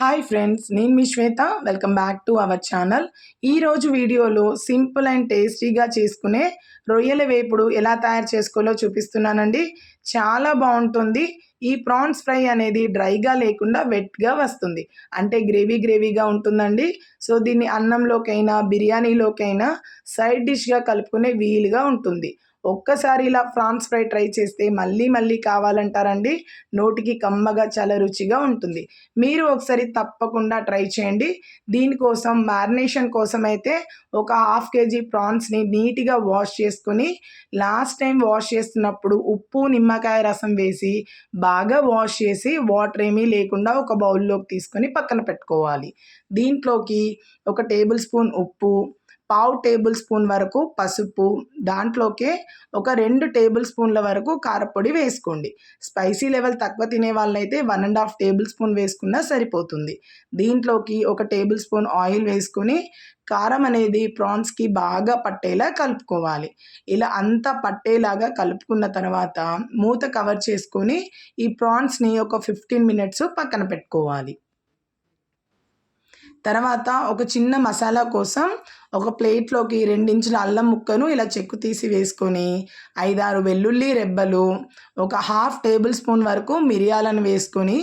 Hi friends నేను మీ Swetha. Welcome back to our channel ఈరోజు వీడియోలో సింపుల్ అండ్ టేస్టీగా చేసుకునే రొయ్యల వేపుడు ఎలా తయారు చేసుకోవాలో చూపిస్తున్నానండి. చాలా బాగుంటుంది. ఈ ప్రాన్స్ ఫ్రై అనేది డ్రైగా లేకుండా వెట్గా వస్తుంది. అంటే గ్రేవీ గ్రేవీగా ఉంటుందండి. సో దీన్ని అన్నంలోకైనా బిర్యానీలోకైనా సైడ్ డిష్గా కలుపుకునే వీలుగా ఉంటుంది. ఒక్కసారి ఇలా ఫ్రాన్స్ ఫ్రై ట్రై చేస్తే మళ్ళీ మళ్ళీ కావాలంటారండి. నోటికి కమ్మగా చాలా రుచిగా ఉంటుంది. మీరు ఒకసారి తప్పకుండా ట్రై చేయండి. దీనికోసం మ్యారినేషన్ కోసం అయితే ఒక హాఫ్ కేజీ ప్రాన్స్ని నీట్గా వాష్ చేసుకొని లాస్ట్ టైం వాష్ చేస్తున్నప్పుడు ఉప్పు నిమ్మకాయ రసం వేసి బాగా వాష్ చేసి వాటర్ ఏమీ లేకుండా ఒక బౌల్లోకి తీసుకొని పక్కన పెట్టుకోవాలి. దీంట్లోకి ఒక టేబుల్ స్పూన్ ఉప్పు పావు టేబుల్ స్పూన్ వరకు పసుపు దాంట్లోకే ఒక రెండు టేబుల్ స్పూన్ల వరకు కారపొడి వేసుకోండి. స్పైసీ లెవెల్ తక్కువ తినే వాళ్ళైతే one and half tablespoon వేసుకున్నా సరిపోతుంది. దీంట్లోకి ఒక టేబుల్ స్పూన్ ఆయిల్ వేసుకుని కారం అనేది ప్రాన్స్కి బాగా పట్టేలా కలుపుకోవాలి. ఇలా అంతా పట్టేలాగా కలుపుకున్న తర్వాత మూత కవర్ చేసుకొని ఈ ప్రాన్స్ని ఒక ఫిఫ్టీన్ మినిట్స్ పక్కన పెట్టుకోవాలి. తర్వాత ఒక చిన్న మసాలా కోసం ఒక ప్లేట్లోకి రెండించుల అల్లం ముక్కను ఇలా చెక్కు తీసి వేసుకొని ఐదారు వెల్లుల్లి రెబ్బలు ఒక హాఫ్ టేబుల్ స్పూన్ వరకు మిరియాలను వేసుకొని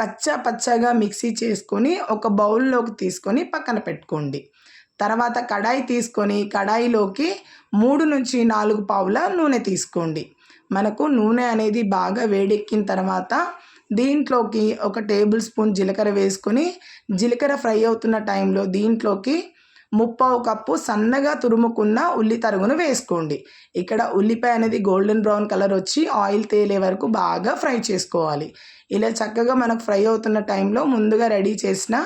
కచ్చా పచ్చగా మిక్సీ చేసుకొని ఒక బౌల్లోకి తీసుకొని పక్కన పెట్టుకోండి. తర్వాత కడాయి తీసుకొని కడాయిలోకి మూడు నుంచి నాలుగు పావుల నూనె తీసుకోండి. మనకు నూనె అనేది బాగా వేడెక్కిన తర్వాత దీంట్లోకి ఒక టేబుల్ స్పూన్ జీలకర్ర వేసుకొని జీలకర్ర ఫ్రై అవుతున్న టైంలో దీంట్లోకి ముప్పావు కప్పు సన్నగా తురుముకున్న ఉల్లి తరుగును వేసుకోండి. ఇక్కడ ఉల్లిపాయ అనేది గోల్డెన్ బ్రౌన్ కలర్ వచ్చి ఆయిల్ తేలే వరకు బాగా ఫ్రై చేసుకోవాలి. ఇలా చక్కగా మనకు ఫ్రై అవుతున్న టైంలో ముందుగా రెడీ చేసిన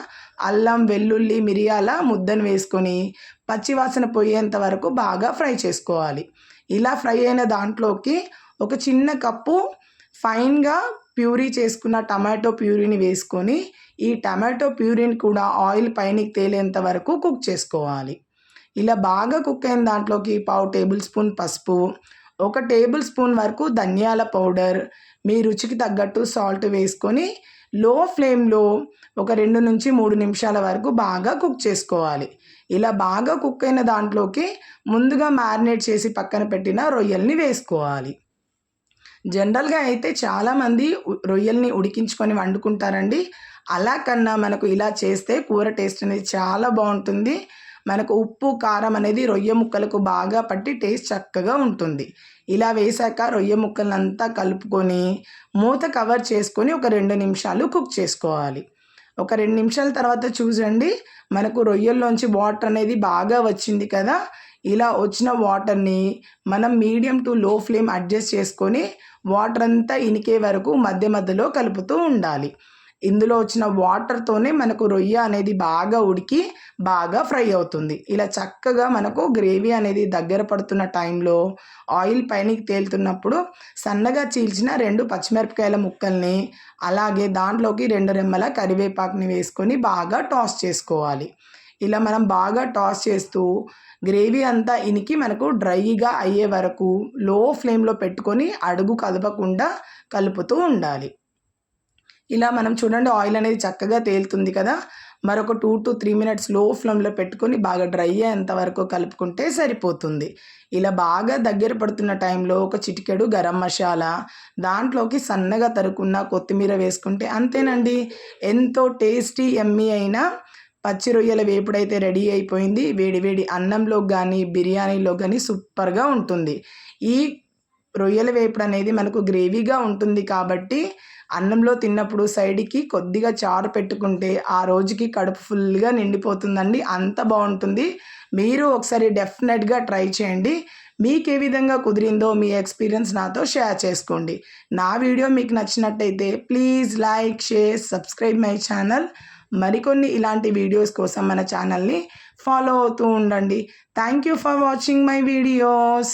అల్లం వెల్లుల్లి మిరియాల ముద్దను వేసుకొని పచ్చివాసన పోయేంత వరకు బాగా ఫ్రై చేసుకోవాలి. ఇలా ఫ్రై అయిన దాంట్లోకి ఒక చిన్న కప్పు ఫైన్గా ప్యూరీ చేసుకున్న టమాటో ప్యూరీని వేసుకొని ఈ టమాటో ప్యూరీని కూడా ఆయిల్ పైనకి తేలేంత వరకు కుక్ చేసుకోవాలి. ఇలా బాగా కుక్ అయిన దాంట్లోకి పావు టేబుల్ స్పూన్ పసుపు ఒక టేబుల్ స్పూన్ వరకు ధనియాల పౌడర్ మీ రుచికి తగ్గట్టు సాల్ట్ వేసుకొని లో ఫ్లేమ్లో ఒక రెండు నుంచి మూడు నిమిషాల వరకు బాగా కుక్ చేసుకోవాలి. ఇలా బాగా కుక్ అయిన దాంట్లోకి ముందుగా మ్యారినేట్ చేసి పక్కన పెట్టిన రొయ్యల్ని వేసుకోవాలి. జనరల్గా అయితే చాలామంది రొయ్యల్ని ఉడికించుకొని వండుకుంటారండి. అలా కన్నా మనకు ఇలా చేస్తే కూర టేస్ట్ అనేది చాలా బాగుంటుంది. మనకు ఉప్పు కారం అనేది రొయ్య ముక్కలకు బాగా పట్టి టేస్ట్ చక్కగా ఉంటుంది. ఇలా వేసాక రొయ్య ముక్కలంతా కలుపుకొని మూత కవర్ చేసుకొని ఒక రెండు నిమిషాలు కుక్ చేసుకోవాలి. ఒక రెండు నిమిషాల తర్వాత చూసండి మనకు రొయ్యల్లోంచి వాటర్ అనేది బాగా వచ్చింది కదా. ఇలా వచ్చిన వాటర్ని మనం medium to low flame adjust చేసుకొని వాటర్ అంతా ఇనికే వరకు మధ్య మధ్యలో కలుపుతూ ఉండాలి. ఇందులో వచ్చిన వాటర్తోనే మనకు రొయ్య అనేది బాగా ఉడికి బాగా ఫ్రై అవుతుంది. ఇలా చక్కగా మనకు గ్రేవీ అనేది దగ్గర పడుతున్న టైంలో ఆయిల్ పైనకి తేలుతున్నప్పుడు సన్నగా చీల్చిన రెండు పచ్చిమిరపకాయల ముక్కల్ని అలాగే దాంట్లోకి రెండు రెమ్మల కరివేపాకుని వేసుకొని బాగా టాస్ చేసుకోవాలి. ఇలా మనం బాగా టాస్ చేస్తూ గ్రేవీ అంతా ఇనికి మనకు డ్రైగా అయ్యే వరకు లో ఫ్లేమ్లో పెట్టుకొని అడుగు కదపకుండా కలుపుతూ ఉండాలి. ఇలా మనం చూడండి ఆయిల్ అనేది చక్కగా తేలుతుంది కదా. మరొక టూ టు త్రీ మినిట్స్లో ఫ్లేమ్లో పెట్టుకొని బాగా డ్రై అయ్యేంత వరకు కలుపుకుంటే సరిపోతుంది. ఇలా బాగా దగ్గర పడుతున్న టైంలో ఒక చిటికెడు గరం మసాలా దాంట్లోకి సన్నగా తరుకున్న కొత్తిమీర వేసుకుంటే అంతేనండి. ఎంతో టేస్టీ ఎమ్మీ అయినా పచ్చి రొయ్యల వేపుడైతే రెడీ అయిపోయింది. వేడి వేడి అన్నంలో కానీ బిర్యానీలో కానీ సూపర్గా ఉంటుంది. ఈ రొయ్యల వేపుడు అనేది మనకు గ్రేవీగా ఉంటుంది కాబట్టి అన్నంలో తిన్నప్పుడు సైడ్కి కొద్దిగా చారు పెట్టుకుంటే ఆ రోజుకి కడుపు ఫుల్గా నిండిపోతుందండి. అంత బాగుంటుంది. మీరు ఒకసారి డెఫినెట్గా ట్రై చేయండి. మీకు ఏ విధంగా కుదిరిందో మీ ఎక్స్పీరియన్స్ నాతో షేర్ చేసుకోండి. నా వీడియో మీకు నచ్చినట్టయితే please like share subscribe my channel. మరికొన్ని ఇలాంటి వీడియోస్ కోసం మన ఛానల్ని ఫాలో అవుతూ ఉండండి. Thank you for watching my videos